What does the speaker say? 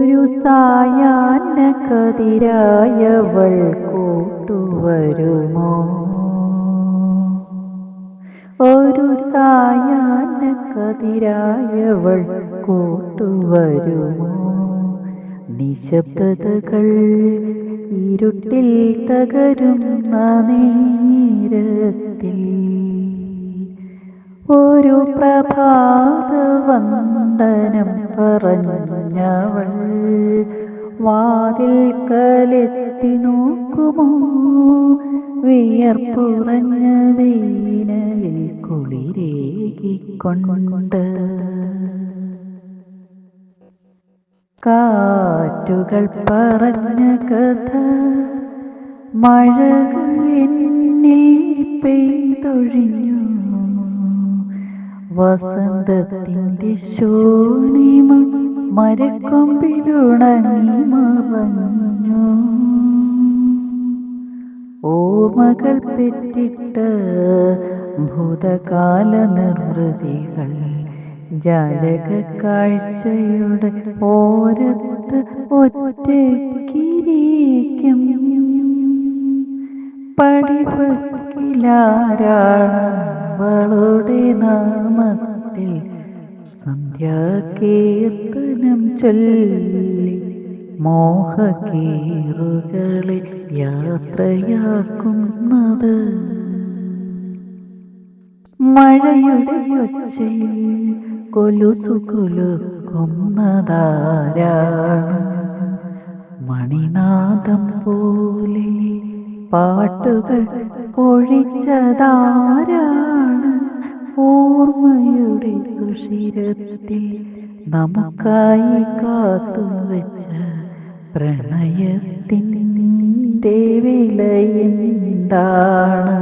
ഒരു സായാഹ്ന കതിരായവൾ കൂട്ടുവരുമോ? ഒരു സായാഹ്ന കതിരായവൾ കൂട്ടുവരുമോ? നിശബ്ദതകൾ ഇരുട്ടിൽ തകരുന്ന നേരത്തിൽ ഒരു പ്രഭാത വന്ദനം പറഞ്ഞവൾ. വാതിൽ കലെത്തി നോക്കുമോ? വിയർപ്പുറഞ്ഞ വീനലിൽ കുളിരേകിക്കൊണ്ട്. കാറ്റുകൾ പറഞ്ഞ കഥ മഴകൾ എന്നിൽ പെയ്തൊഴിഞ്ഞു. വസന്തത്തിന്റെ ശോണിമ മരക്കൊമ്പിലുണങ്ങി മറഞ്ഞു ഓർമ്മകൾ പെറ്റിട്ട് ഭൂതകാല നിർവൃതികൾ ജാലക കാഴ്ചയുടെ ഓരത്ത് ഒറ്റക്കിരിക്കും പടിവക്കിലാരാണ് അവളുടെ നാമത്തിൽ സന്ധ്യാകീർത്തനം ചൊല്ലി മോഹകീറുകളെ യാത്രയാക്കുന്നത്. മഴയുടെ ഒച്ചയിൽ കൊലുസു കൊലുക്കുന്നതാരാണ് മണിനാദം പോലെ പാട്ടുകൾ പൊഴിച്ചതാരാണ്? ഓർമ്മയുടെ സുഷിരത്തിൽ നമുക്കായി കാത്തുവച്ച പ്രണയത്തിന്റെ വിലയെന്താണ്?